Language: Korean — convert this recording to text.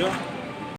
있죠?